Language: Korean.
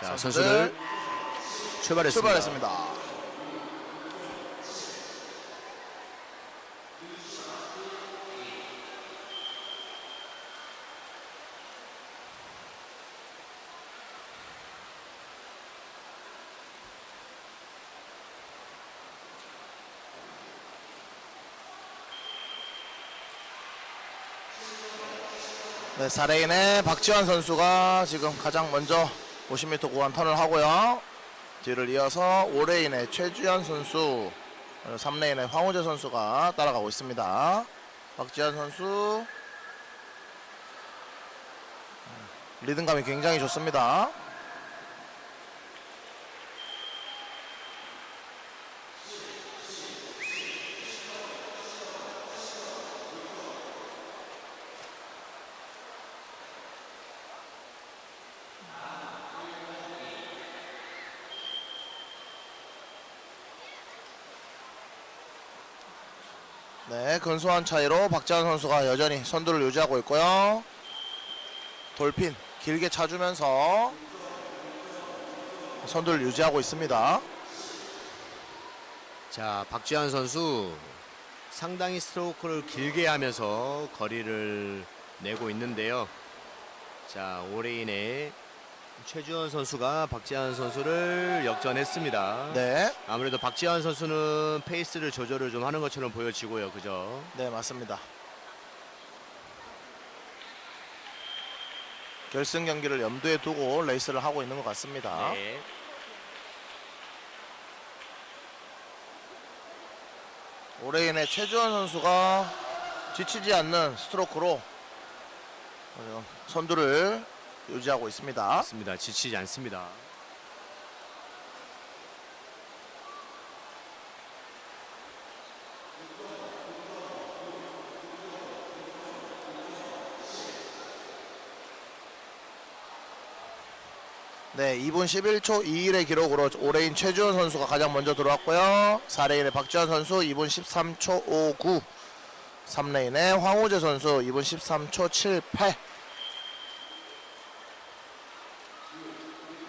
자, 선수들 출발했습니다. 출발했습니다. 네, 4레인의 박지환 선수가 지금 가장 먼저 50m 구간 턴을 하고요. 뒤를 이어서 5레인의 최주현 선수, 3레인의 황우재 선수가 따라가고 있습니다. 박지환 선수 음, 리듬감이 굉장히 좋습니다. 네, 근소한 차이로 박지환 선수가 여전히 선두를 유지하고 있고요. 돌핀 길게 차주면서 선두를 유지하고 있습니다. 자, 박지환 선수 상당히 스트로크를 길게 하면서 거리를 내고 있는데요. 자, 올해인의 최주원 선수가 박지환 선수를 역전했습니다. 네, 아무래도 박지환 선수는 페이스를 조절을 좀 하는 것처럼 보여지고요. 그죠? 네 맞습니다. 결승 경기를 염두에 두고 레이스를 하고 있는 것 같습니다. 네. 올해인의 최주원 선수가 지치지 않는 스트로크로 어, 선두를 유지하고 있습니다. 맞습니다. 지치지 않습니다. 네, 2분 11초 21의 기록으로 올해인 최주원 선수가 가장 먼저 들어왔고요. 4레인의 박지원 선수 2분 13초 59. 3레인의 황우재 선수 2분 13초 78.